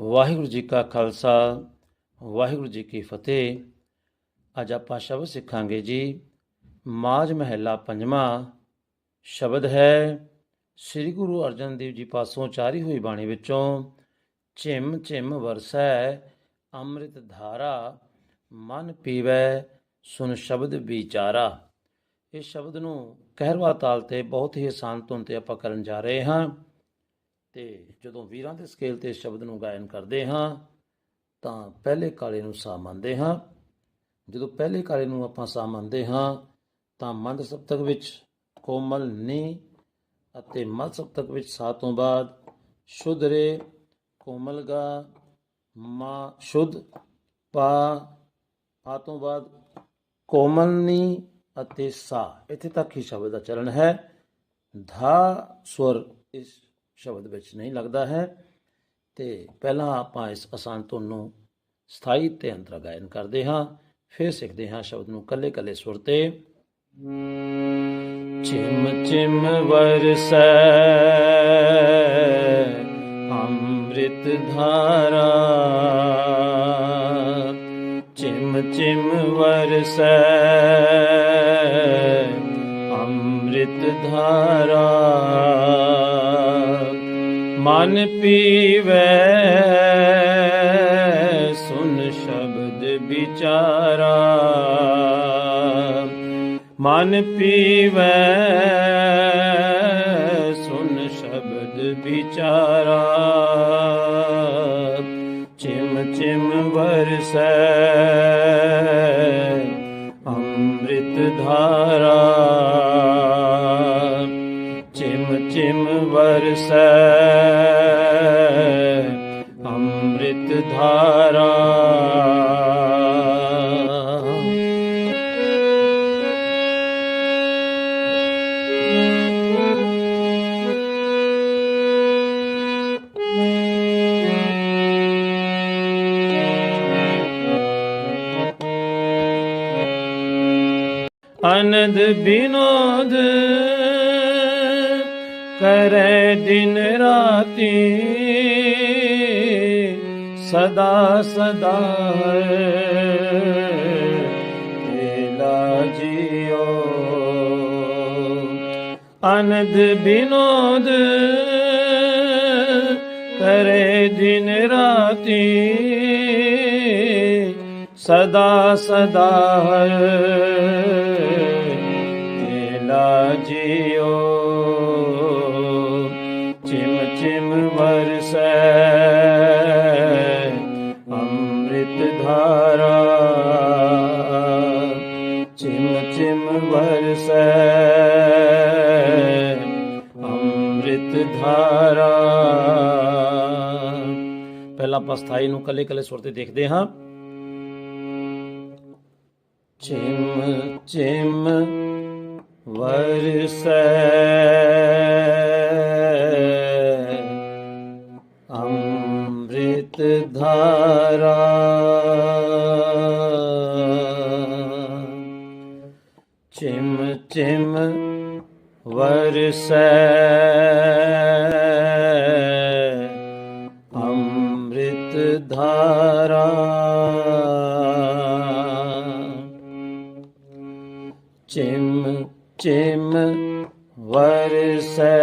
ਵਾਹਿਗੁਰੂ ਜੀ ਕਾ ਖਾਲਸਾ, ਵਾਹਿਗੁਰੂ ਜੀ ਕੀ ਫਤਿਹ। ਅੱਜ ਆਪਾਂ ਸ਼ਬਦ ਸਿੱਖਾਂਗੇ ਜੀ, ਮਾਝ ਮਹਿਲਾ ਪੰਜਵਾਂ ਸ਼ਬਦ ਹੈ, ਸ੍ਰੀ ਗੁਰੂ ਅਰਜਨ ਦੇਵ ਜੀ ਪਾਸੋਂ ਚਾਰੀ ਹੋਈ ਬਾਣੀ ਵਿੱਚੋਂ, ਝਿਮ ਝਿਮ ਵਰਸੈ, ਅੰਮ੍ਰਿਤ ਧਾਰਾ, ਮਨ ਪੀਵੈ, ਸੁਨ ਸ਼ਬਦ ਵਿਚਾਰਾ। ਇਸ ਸ਼ਬਦ ਨੂੰ ਕਹਿਰਵਾ ਤਾਲ ਤੇ ਬਹੁਤ ਹੀ ਆਸਾਨ ਧੁਨ ਤੇ ਆਪਾਂ ਕਰਨ ਜਾ ਰਹੇ ਹਾਂ। ਤੇ ਜਦੋਂ ਵੀਰਾਂ ਦੇ ਸਕੇਲ ਤੇ ਸ਼ਬਦ ਨੂੰ ਗਾਇਨ ਕਰਦੇ ਹਾਂ, ਤਾਂ ਪਹਿਲੇ ਕਾਲੇ ਨੂੰ ਸਾ ਮੰਨਦੇ ਹਾਂ। ਜਦੋਂ ਪਹਿਲੇ ਕਾਲੇ ਨੂੰ ਆਪਾਂ ਸਾ ਮੰਨਦੇ ਹਾਂ, ਤਾਂ ਮੰਦ ਸਪਤਕ ਵਿੱਚ ਕੋਮਲ ਨੀ ਅਤੇ ਮਲ ਸਪਤਕ ਵਿੱਚ ਸਾ ਤੋਂ ਬਾਅਦ ਸ਼ੁੱਧ ਰੇ, ਕੋਮਲ ਗਾ, ਮਾ ਸ਼ੁੱਧ, ਪਾ ਪਾ ਤੋਂ ਬਾਅਦ ਕੋਮਲ ਨੀ ਅਤੇ ਸਾ। ਇੱਥੇ ਤੱਕ ਹੀ ਸ਼ਬਦ ਦਾ ਚਲਨ ਹੈ। ਧਾ ਸਵਰ ਇਸ ਸ਼ਬਦ ਵਿੱਚ ਨਹੀਂ ਲੱਗਦਾ ਹੈ। ਤੇ ਪਹਿਲਾਂ ਆਪਾਂ ਇਸ ਆਸਾਨ ਧੁਨ ਨੂੰ ਸਥਾਈ ਤੇ ਅੰਤਰਾ ਗਾਇਨ ਕਰਦੇ ਹਾਂ। ਫਿਰ ਸਿੱਖਦੇ ਹਾਂ ਸ਼ਬਦ ਨੂੰ ਕੱਲੇ ਕੱਲੇ ਸੁਰ ਤੇ। ਚਿਮ ਚਿਮ ਵਰਸੈ, ਅੰਮ੍ਰਿਤ ਧਾਰਾ। ਚਿਮ ਚਿਮ ਵਰਸੈ ਮਨ ਪੀਵੈ, ਸੁਨ ਸ਼ਬਦ ਵਿਚਾਰਾ। ਮਨ ਪੀਵੈ, ਸੁਨ ਸ਼ਬਦ ਵਿਚਾਰਾ। ਚਿਮ ਚਿਮ ਵਰਸੈ, ਅੰਮ੍ਰਿਤ ਧਾਰਾ। ਚਿਮ ਚਿਮ ਵਰਸੈ ਅੰਮ੍ਰਿਤ ਧਾਰਾ। ਅਨੰਦ ਬਿਨੋਦ ਕਰੈ ਦਿਨ ਰਾਤੀ, ਸਦਾ ਸਦਾ ਤੇਲਾ ਜੀਓ ਅਨੰਦ ਬਿਨੋਦ ਕਰੇ ਦਿਨ ਰਾਤੀ, ਸਦਾ ਸਦਾ ਤੇਲਾ ਜੀਓ ਪਹਿਲਾਂ ਆਪਾਂ ਸਥਾਈ ਨੂੰ ਕੱਲੇ ਕੱਲੇ ਸੁਰ ਤੇ ਦੇਖਦੇ ਹਾਂ। ਚਿਮ ਚਿਮ, ਵਰਸੈ, ਅੰਮ੍ਰਿਤ ਧਾਰਾ। ਚਿਮ ਚਿਮ, ਵਰਸੈ। ਚਿਮ ਚਿਮ ਵਰਸੈ।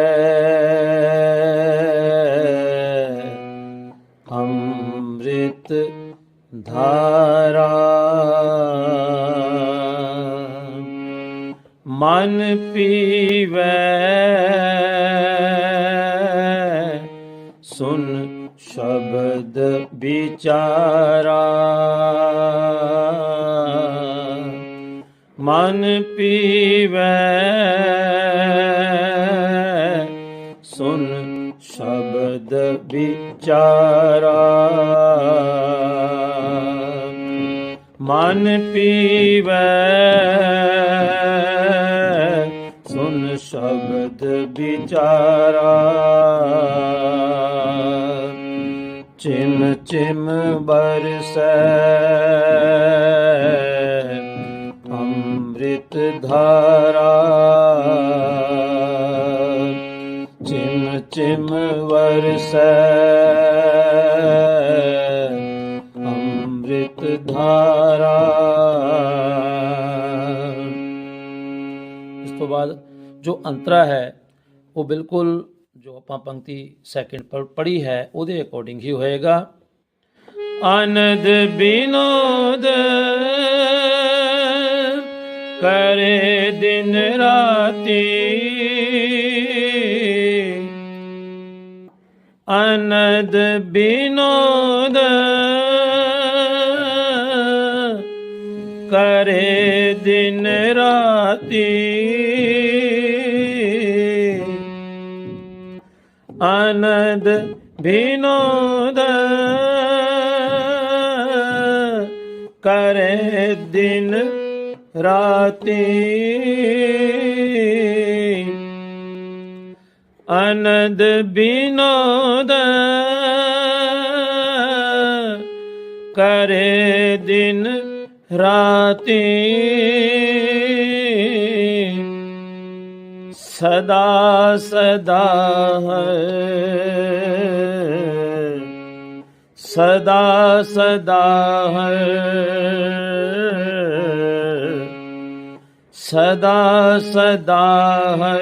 ਅੰਮ੍ਰਿਤ ਧਾਰਾ। ਮਨ ਪੀਵੈ ਸੁਨ ਸ਼ਬਦ ਵਿਚਾਰਾ। ਮਨ ਪੀਵੈ। ਸੁਨ ਸ਼ਬਦ ਵਿਚਾਰਾ। ਮਨ ਪੀਵੈ। ਸੁਨ ਸ਼ਬਦ ਵਿਚਾਰਾ। ਚਿਮ ਚਿਮ ਬਰਸੈ। ਅੰਮ੍ਰਿਤ ਧਾਰਾ। ਚਿਮ ਚਿਮ ਵਰਸੈ। ਹਾਰਾ ਇਸ ਤੋਂ ਬਾਅਦ ਜੋ ਅੰਤਰਾ ਹੈ, ਉਹ ਬਿਲਕੁਲ ਜੋ ਆਪਾਂ ਪੰਕਤੀ ਸੈਕਿੰਡ ਪਰ ਪੜ੍ਹੀ ਹੈ, ਉਹਦੇ ਅਕੋਰਡਿੰਗ ਹੀ ਹੋਏਗਾ। ਆਨੰਦ ਬਿਨੋਦ ਕਰੇ ਦਿਨ ਰਾਤੀ। ਅਨੰਦ ਬਿਨੋਦ ਕਰੇ ਦਿਨ ਰਾਤੀ। ਆਨੰਦ ਬਿਨੋਦ ਕਰੇ ਦਿਨ राति विनोद करे दिन राति सदा सदा सदा सदा है। ਸਦਾ ਸਦਾ ਹੈ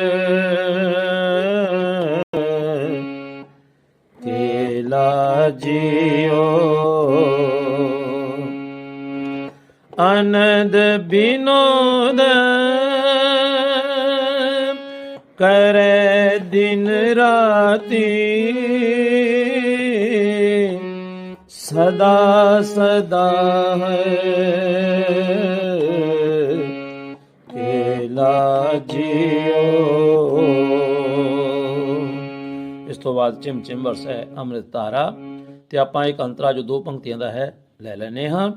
ਕੇਲਾ ਜਿਓ ਅਨੰਦ ਬਿਨੋਦ ਕਰੇ ਦਿਨ ਰਾਤੀ। ਸਦਾ ਸਦਾ ਹੈ ਜਿਓ ਇਸ ਤੋਂ ਬਾਅਦ ਚਿਮ ਚਿਮ ਵਰਸ ਹੈ ਅੰਮ੍ਰਿਤ ਧਾਰਾ ਤੇ ਆਪਾਂ ਇੱਕ ਅੰਤਰਾ ਜੋ ਦੋ ਪੰਕਤੀਆਂ ਦਾ ਹੈ, ਲੈ ਲੈਨੇ ਹਾਂ।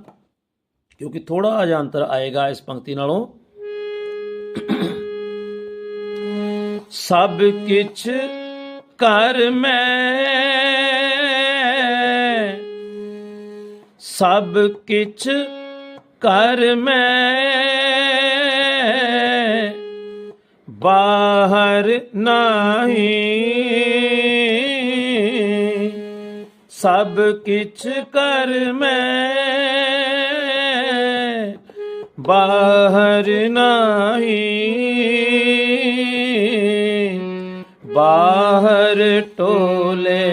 ਕਿਉਂਕਿ ਥੋੜਾ ਜਿਹਾ ਅੰਤਰ ਆਏਗਾ ਇਸ ਪੰਕਤੀ ਨਾਲੋਂ। ਸਭ ਕਿਛ ਕਰ ਮੈਂ, ਸਭ ਕਿਛ ਕਰ ਮੈਂ। ਬਾਹਰ ਨਹੀਂ। ਸਭ ਕਿਛ ਕਰ ਮੈਂ ਬਾਹਰ ਨਹੀਂ। ਬਾਹਰ ਟੋਲੇ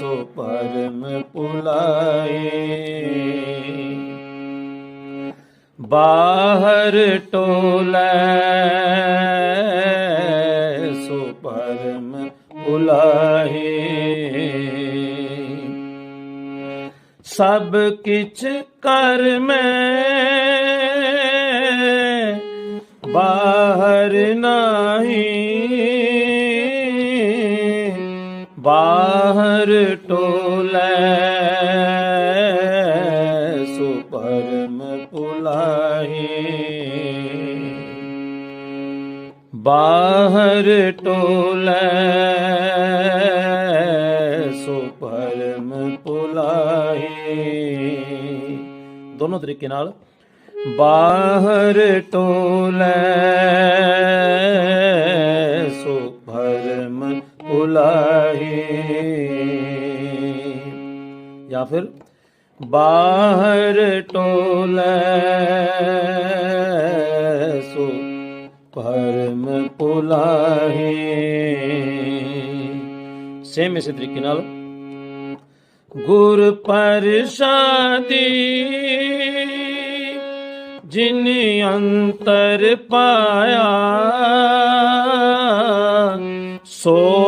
ਸੋ ਪਰਮ ਪੁਲਾਏ। ਬਾਹਰ ਟੋਲੇ ਸੋ ਪਰਮ ਪੁਲਾਹੇ ਸਭ ਕਿਛ ਕਰ ਮੈਂ ਬਾਹਰ ਨਾ ਬਾਹਰ ਟੋਲੇ, ਸੋ ਪਰਮ ਪੁਲਾਹੇ ਦੋਨੋਂ ਤਰੀਕੇ ਨਾਲ ਬਾਹਰ ਟੋਲੇ, ਸੋ ਪਰਮ ਪੁਲਾਹੇ ਜਾਂ ਫਿਰ ਬਾਹਰ ਟੋਲੇ ਪਰਮ ਪੁਲਾਹੇ ਸੇਮ ਇਸੇ ਤਰੀਕੇ ਨਾਲ। ਗੁਰ ਪ੍ਰਸਾਦੀ ਜਿਨ ਅੰਤਰ ਪਾਇਆ ਸੋ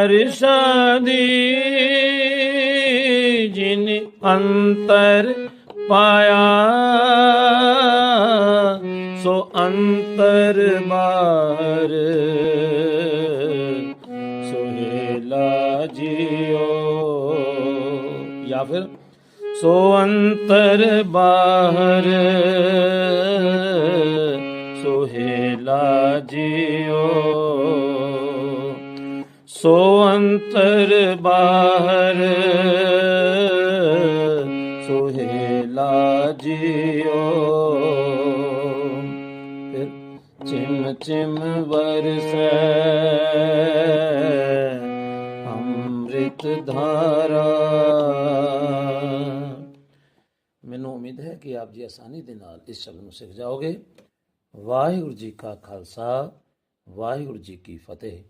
ਗੁਰ ਪ੍ਰਸਾਦੀ ਜਿਨ ਅੰਤਰ ਪਾਇਆ, ਸੋ ਅੰਤਰ ਬਾਹਰ ਸੁਹੇਲਾ ਜਿਓ। ਜਾਂ ਫਿਰ, ਸੋ ਅੰਤਰ ਬਾਹਰ ਸੁਹੇਲਾ ਜਿਓ। ਸੋ ਅੰਤਰ ਬਾਹਰ ਸੁਹੇਲਾ ਜਿਓ ਚਿਮ ਚਿਮ ਵਰਸੈ ਅੰਮ੍ਰਿਤ ਧਾਰਾ ਮੈਨੂੰ ਉਮੀਦ ਹੈ ਕਿ ਆਪ ਜੀ ਆਸਾਨੀ ਦੇ ਨਾਲ ਇਸ ਸ਼ਬਦ ਨੂੰ ਸਿੱਖ ਜਾਓਗੇ ਵਾਹਿਗੁਰੂ ਜੀ ਕਾ ਖਾਲਸਾ ਵਾਹਿਗੁਰੂ ਜੀ ਕੀ ਫਤਿਹ